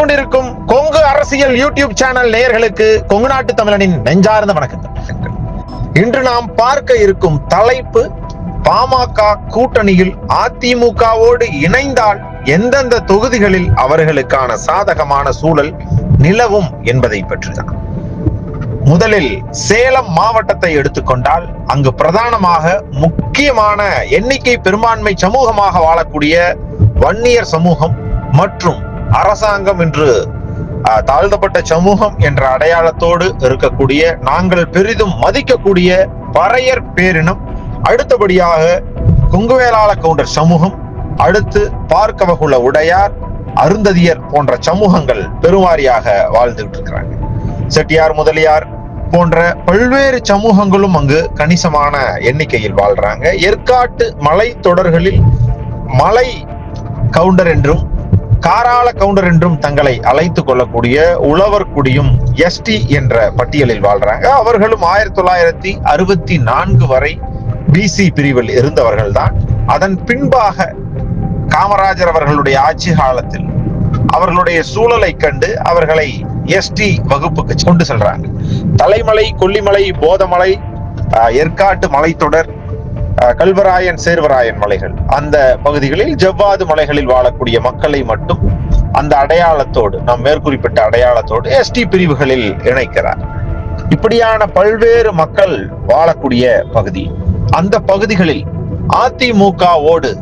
கொண்டிருக்கும் கொங்கு அரசியல் YouTube channel நேயர்களுக்கு கொங்கு நாட்டு தமிழனின் நெஞ்சார்ந்த வணக்கங்கள். இன்று நாம் பார்க்க இருக்கும் தலைப்பு பாமக கூட்டணியில் அதிமுகவோடு இணைந்தால் எந்தெந்த தொகுதிகளில் அவர்களுக்கான சாதகமான சூழல் நிலவும் என்பதை பற்றிதான். முதலில் சேலம் மாவட்டத்தை எடுத்துக்கொண்டால் அங்கு பிரதானமாக முக்கியமான எண்ணிக்கை பெரும்பான்மை சமூகமாக வாழக்கூடிய வன்னியர் சமூகம் மற்றும் அரசாங்கம் என்று தாழ்த்தப்பட்ட சமூகம் என்ற அடையாளத்தோடு இருக்கக்கூடிய நாங்கள் பெரிதும் மதிக்கக்கூடிய பறையர் பேரினம் அடுத்தபடியாக குங்குவேலாள கவுண்டர் சமூகம் அடுத்து பார்க்கவகுல உடையார் அருந்ததியர் போன்ற சமூகங்கள் பெருவாரியாக வாழ்ந்துகிட்டு இருக்கிறாங்க. செட்டியார் முதலியார் போன்ற பல்வேறு சமூகங்களும் அங்கு கணிசமான எண்ணிக்கையில் வாழ்றாங்க. ஏற்காட்டு மலை தொடர்களில் மலை கவுண்டர் என்றும் காராள கவுண்டர் என்றும் தங்களை அழைத்து கொள்ளக்கூடிய உழவர் குடியும் எஸ்டி என்ற பட்டியலில் வாழ்றாங்க. அவர்களும் ஆயிரத்தி தொள்ளாயிரத்தி அறுபத்தி நான்கு வரை பிசி பிரிவில் இருந்தவர்கள் தான் அதன் பின்பாக காமராஜர் அவர்களுடைய ஆட்சி காலத்தில் அவர்களுடைய சூழலை கண்டு அவர்களை எஸ்டி வகுப்புக்கு கொண்டு செல்றாங்க. தலைமலை கொல்லிமலை போதமலை ஏற்காட்டு மலைத்தொடர் கல்வராயன் சேர்வராயன் மலைகள். அந்த பகுதிகளில் ஜவ்வாது மலைகளில் வாழக்கூடிய மக்களை மட்டும் அந்த அடையாளத்தோடு நாம் மேற்குறிப்பிட்ட அடையாளத்தோடு எஸ்டி பிரிவுகளில் இணைக்கிறார். இப்படியான பல்வேறு மக்கள் வாழக்கூடிய பகுதி. அந்த பகுதிகளில் அதிமுகவோடு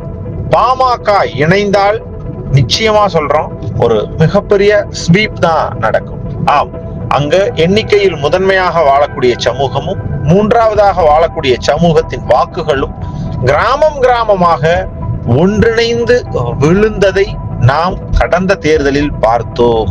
பாமக இணைந்தால் நிச்சயமா சொல்றோம் ஒரு மிகப்பெரிய ஸ்வீப் தான் நடக்கும். ஆம். அங்க எண்ணிக்கையில் முதன்மையாக வாழக்கூடிய சமூகமும் மூன்றாவதாக வாழக்கூடிய சமூகத்தின் வாக்குகளும் கிராமம் கிராமமாக ஒன்றிணைந்து விழுந்ததை நாம் கடந்த தேர்தலில் பார்த்தோம்.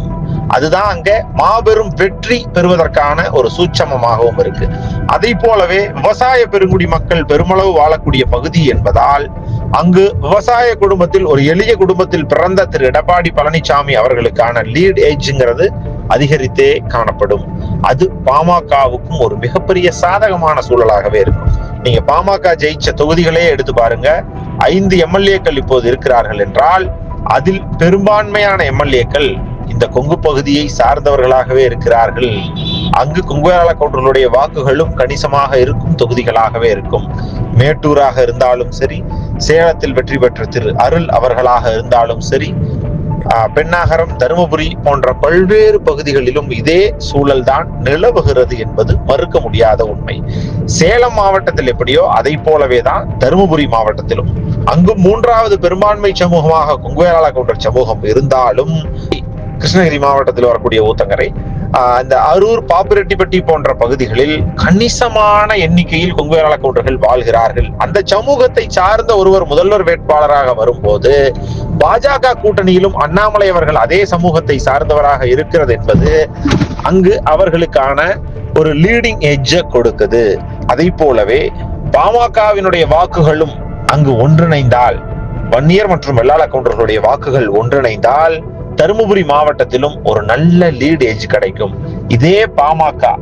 அதுதான் அங்க மாபெரும் வெற்றி பெறுவதற்கான ஒரு சூட்சமமாகவும் இருக்கு. அதை போலவே விவசாய பெருங்குடி மக்கள் பெருமளவு வாழக்கூடிய பகுதி என்பதால் அங்கு விவசாய குடும்பத்தில் ஒரு எளிய குடும்பத்தில் பிறந்த திரு எடப்பாடி பழனிசாமி அவர்களுக்கான லீட் ஏஜ்ங்கிறது அதிகரித்தே காணப்படும். அது பாமகவுக்கும் ஒரு மிகப்பெரிய சாதகமான சூழலாகவே இருக்கும். நீங்க பாமக ஜெயிச்ச தொகுதிகளே எடுத்து பாருங்க. ஐந்து எம்எல்ஏக்கள் இப்போது இருக்கிறார்கள் என்றால் அதில் பெரும்பான்மையான எம்எல்ஏக்கள் இந்த கொங்கு பகுதியை சார்ந்தவர்களாகவே இருக்கிறார்கள். அங்கு கொங்குவேலாள கவுண்டர்களுடைய வாக்குகளும் கணிசமாக இருக்கும் தொகுதிகளாகவே இருக்கும். மேட்டூராக இருந்தாலும் சரி சேலத்தில் வெற்றி பெற்ற திரு அருள் அவர்களாக இருந்தாலும் சரி பெண்ணாகரம் தருமபுரி போன்ற பல்வேறு பகுதிகளிலும் இதே சூழல்தான் நிலவுகிறது என்பது மறுக்க முடியாத உண்மை. சேலம் மாவட்டத்தில் எப்படியோ அதை போலவே தான் தருமபுரி மாவட்டத்திலும். அங்கும் மூன்றாவது பெரும்பான்மை சமூகமாக கொங்குவேலாள கவுண்டர் சமூகம் இருந்தாலும் கிருஷ்ணகிரி மாவட்டத்தில் வரக்கூடிய ஊத்தங்கரை ஆஹ் இந்த அரூர் பாப்பிரெட்டிப்பட்டி போன்ற பகுதிகளில் கணிசமான எண்ணிக்கையில் கொங்குவேலாள கவுண்டர்கள் வாழ்கிறார்கள். அந்த சமூகத்தை சார்ந்த ஒருவர் முதல்வர் வேட்பாளராக வரும்போது பாஜக கூட்டணியிலும் அண்ணாமலை அவர்கள் அதே சமூகத்தை சார்ந்தவராக இருக்கிறது என்பது அங்கு அவர்களுக்கான ஒரு லீடிங் எட்ஜ கொடுக்குது. அதை போலவே பாமகவினுடைய வாக்குகளும் அங்கு ஒன்றிணைந்தால் வன்னியர் மற்றும் வெள்ளாள கவுண்டர்களுடைய வாக்குகள் ஒன்றிணைந்தால் தருமபுரி மாவட்டத்திலும் ஒரு நல்ல லீட் ஏஜ் கிடைக்கும். இதே பாமக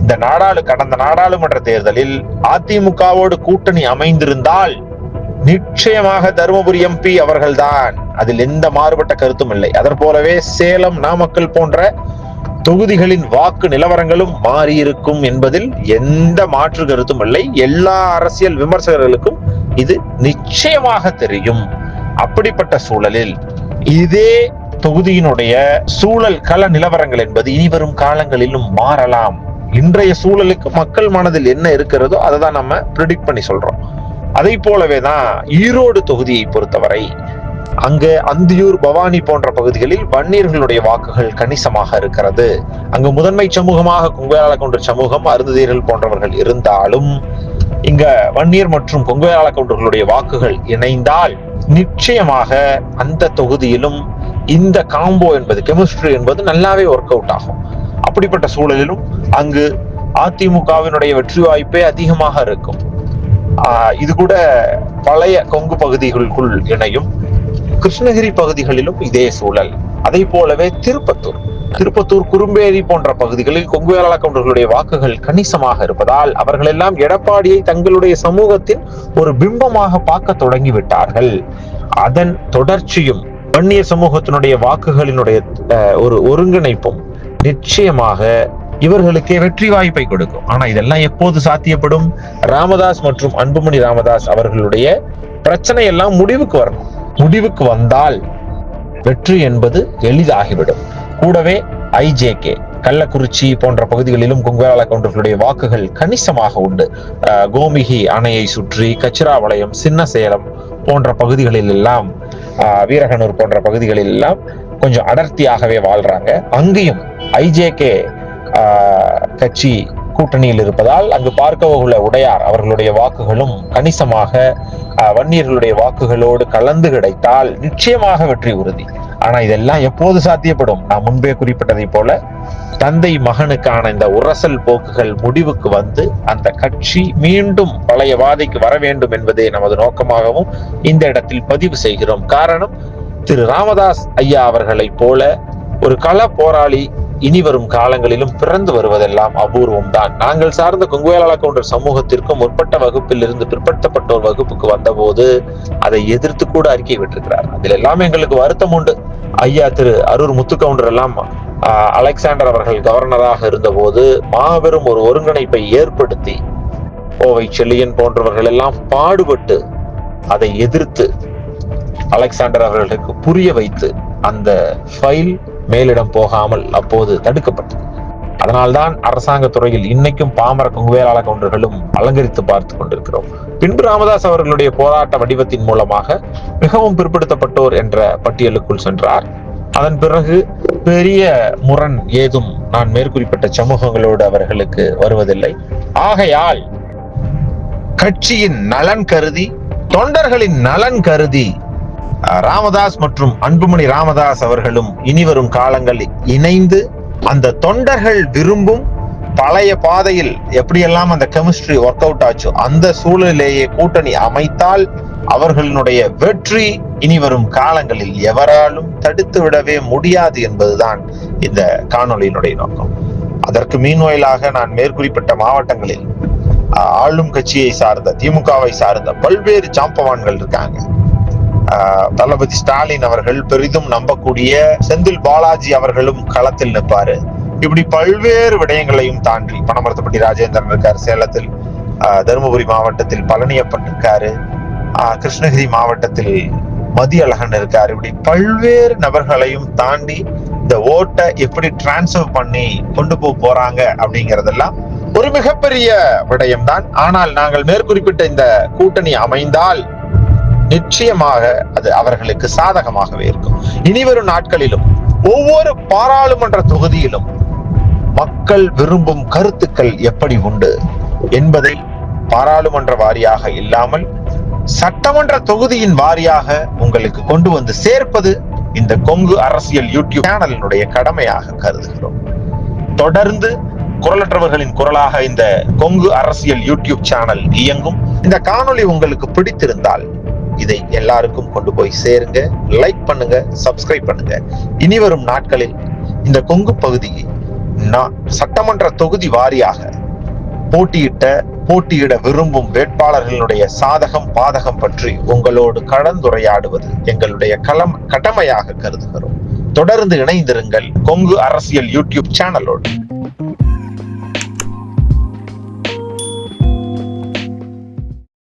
இந்த நாடாளு கடந்த நாடாளுமன்ற தேர்தலில் அதிமுகவோடு கூட்டணி அமைந்திருந்தால் நிச்சயமாக தருமபுரி எம்பி அவர்கள்தான். அதில் எந்த மாறுபட்ட கருத்தும் இல்லை. அதற் போலவே சேலம் நாமக்கல் போன்ற தொகுதிகளின் வாக்கு நிலவரங்களும் மாறியிருக்கும் என்பதில் எந்த மாற்று கருத்தும் இல்லை. எல்லா அரசியல் விமர்சகர்களுக்கும் இது நிச்சயமாக தெரியும். அப்படிப்பட்ட சூழலில் இதே தொகுதியினுடைய சூழல் கள நிலவரங்கள் என்பது இனிவரும் காலங்களிலும் மாறலாம். இன்றைய சூழலுக்கு மக்கள் மனதில் என்ன இருக்கிறதோ அதை தான் நம்ம ப்ரிடிக்ட் பண்ணி சொல்றோம். அதை போலவே தான் ஈரோடு தொகுதியை பொறுத்தவரை அங்கு அந்தியூர் பவானி போன்ற பகுதிகளில் வன்னியர்களுடைய வாக்குகள் கணிசமாக இருக்கிறது. அங்கு முதன்மை சமூகமாக கொங்குவேளாள கவுண்டர் சமூகம் அருந்ததீர்கள் போன்றவர்கள் இருந்தாலும் இங்க வன்னியர் மற்றும் கொங்குவேளாள கவுண்டர்களுடைய வாக்குகள் இணைந்தால் நிச்சயமாக அந்த தொகுதியிலும் இந்த காம்போ என்பது கெமிஸ்ட்ரி என்பது நல்லாவே ஒர்க் அவுட் ஆகும். அப்படிப்பட்ட சூழலிலும் அங்கு அதிமுகவினுடைய வெற்றி வாய்ப்பே அதிகமாக இருக்கும். இது கூட பழைய கொங்கு பகுதிகளுக்குள் இணையும் கிருஷ்ணகிரி பகுதிகளிலும் இதே சூழல். அதை போலவே திருப்பத்தூர். திருப்பத்தூர் குறும்பேரி போன்ற பகுதிகளில் கொங்கு வேளாள கவுண்டர்களுடைய வாக்குகள் கணிசமாக இருப்பதால் அவர்கள் எல்லாம் எடப்பாடியை தங்களுடைய சமூகத்தின் ஒரு பிம்பமாக பார்க்க தொடங்கிவிட்டார்கள். அதன் தொடர்ச்சியும் வன்னிய சமூகத்தினுடைய வாக்குகளினுடைய அஹ், ஒரு ஒருங்கிணைப்பும் நிச்சயமாக இவர்களுக்கே வெற்றி வாய்ப்பை கொடுக்கும். ஆனா இதெல்லாம் எப்போது சாத்தியப்படும்? ராமதாஸ் மற்றும் அன்புமணி ராமதாஸ் அவர்களுடைய பிரச்சனை எல்லாம் முடிவுக்கு வரணும். முடிவுக்கு வந்தால் வெற்றி என்பது எளிதாகிவிடும். கூடவே ஐஜேகே கள்ளக்குறிச்சி போன்ற பகுதிகளிலும் குங்குவேல கவுண்டர்களுடைய வாக்குகள் கணிசமாக உண்டு. கோமிகி அணையை சுற்றி கச்சிராவளையம் சின்ன சேலம் போன்ற பகுதிகளில் எல்லாம் வீரகனூர் போன்ற பகுதிகளில் எல்லாம் கொஞ்சம் அடர்த்தியாகவே வாழ்றாங்க. அங்கேயும் ஐஜேகே கட்சி கூட்டணியில் இருப்பதால் அங்கு பார்க்கவுள்ள உடையார் அவர்களுடைய வாக்குகளும் கணிசமாக வன்னியர்களுடைய வாக்குகளோடு கலந்து கிடைத்தால் நிச்சயமாக வெற்றி உறுதி. ஆனா இதெல்லாம் எப்போது சாத்தியப்படும்? நான் முன்பே குறிப்பிட்டதை போல தந்தை மகனுக்கான இந்த உரசல் போக்குகள் முடிவுக்கு வந்து அந்த கட்சி மீண்டும் பழைய வாதைக்கு வர வேண்டும் என்பதே நமது நோக்கமாகவும் இந்த இடத்தில் பதிவு செய்கிறோம். காரணம் திரு ராமதாஸ் ஐயா அவர்களைப் போல ஒரு கள போராளி இனி வரும் காலங்களிலும் பிறந்து வருவதெல்லாம் அபூர்வம் தான் நாங்கள் சார்ந்த கொங்குவேலாள கவுண்டர் சமூகத்திற்கும் முற்பட்ட வகுப்பில் இருந்து பிற்படுத்தப்பட்டோர் வகுப்புக்கு வந்தபோது அதை எதிர்த்து கூட அறிக்கை விட்டிருக்கிறார். அதில் எல்லாம் எங்களுக்கு வருத்தம் உண்டு. ஐயா திரு அரூர் முத்துக்கவுண்டர் எல்லாம் அலெக்சாண்டர் அவர்கள் கவர்னராக இருந்தபோது மாபெரும் ஒரு ஒருங்கிணைப்பை ஏற்படுத்தி ஓவை செல்லியன் போன்றவர்கள் எல்லாம் பாடுபட்டு அதை எதிர்த்து அலெக்சாண்டர் அவர்களுக்கு புரிய வைத்து அந்த ஃபைல் மேலிடம் போகாமல் அப்போது தடுக்கப்பட்டது. அதனால்தான் அரசாங்க துறையில் இன்னைக்கும் பாமர கொங்குவேலாள கவுண்டர்களும் அலங்கரித்து பார்த்து கொண்டிருக்கிறோம். பின்பு ராமதாஸ் அவர்களுடைய போராட்ட வடிவத்தின் மூலமாக மிகவும் பிற்படுத்தப்பட்டோர் என்ற பட்டியலுக்குள் சென்றார். அதன் பிறகு பெரிய முரண் ஏதும் நான் மேற்குறிப்பிட்ட சமூகங்களோடு அவர்களுக்கு வருவதில்லை. ஆகையால் கட்சியின் நலன் கருதி தொண்டர்களின் நலன் கருதி ராமதாஸ் மற்றும் அன்புமணி ராமதாஸ் அவர்களும் இனிவரும் காலங்களில் இணைந்து அந்த தொண்டர்கள் விரும்பும் பழைய பாதையில் எப்படியெல்லாம் அந்த கெமிஸ்ட்ரி ஒர்க் அவுட் ஆச்சோ அந்த சூழலிலேயே கூட்டணி அமைத்தால் அவர்களுடைய வெற்றி இனி வரும் காலங்களில் எவராலும் தடுத்து விடவே முடியாது என்பதுதான் இந்த காணொலியினுடைய நோக்கம். அதற்கு மீன்வாயிலாக நான் மேற்குறிப்பிட்ட மாவட்டங்களில் ஆளும் கட்சியை சார்ந்த திமுகவை சார்ந்த பல்வேறு சாம்பவான்கள் இருக்காங்க. தளபதி ஸ்டாலின் அவர்கள் பெரிதும் நம்பக்கூடிய செந்தில் பாலாஜி அவர்களும் களத்தில் நிற்பாரு. இப்படி பல்வேறு விடயங்களையும் தாண்டி பணமரத்தப்பட்டி ராஜேந்திரன் இருக்காரு சேலத்தில். தருமபுரி மாவட்டத்தில் பழனியப்பன் இருக்காரு. கிருஷ்ணகிரி மாவட்டத்தில் மதியழகன் இருக்காரு. இப்படி பல்வேறு நபர்களையும் தாண்டி இந்த ஓட்டை எப்படி டிரான்ஸ்ஃபர் பண்ணி கொண்டு போக போறாங்க அப்படிங்கறதெல்லாம் ஒரு மிகப்பெரிய விடயம் தான் ஆனால் நாங்கள் மேற்குறிப்பிட்ட இந்த கூட்டணி அமைந்தால் நிச்சயமாக அது அவர்களுக்கு சாதகமாகவே இருக்கும். இனிவரும் நாட்களிலும் ஒவ்வொரு பாராளுமன்ற தொகுதியிலும் மக்கள் விரும்பும் கருத்துக்கள் எப்படி உண்டு என்பதை பாராளுமன்ற வாரியாக இல்லாமல் சட்டமன்ற தொகுதியின் வாரியாக உங்களுக்கு கொண்டு வந்து சேர்ப்பது இந்த கொங்கு அரசியல் யூடியூப் சேனலினுடைய கடமையாக கருதுகிறோம். தொடர்ந்து குரலற்றவர்களின் குரலாக இந்த கொங்கு அரசியல் யூடியூப் சேனல் இயங்கும். இந்த காணொளி உங்களுக்கு பிடித்திருந்தால் இதை எல்லாருக்கும் கொண்டு போய் சேருங்க லைக் பண்ணுங்க சப்ஸ்கிரைப் பண்ணுங்க. இனி வரும் நாட்களில் இந்த கொங்கு பகுதியை நான் சட்டமன்ற தொகுதி வாரியாக போட்டியிட்ட போட்டியிட விரும்பும் வேட்பாளர்களுடைய சாதகம் பாதகம் பற்றி உங்களோடு கலந்துரையாடுவது எங்களுடைய களம் கடமையாக கருதுகிறோம். தொடர்ந்து இணைந்திருங்கள் கொங்கு அரசியல் யூடியூப் சேனலோடு.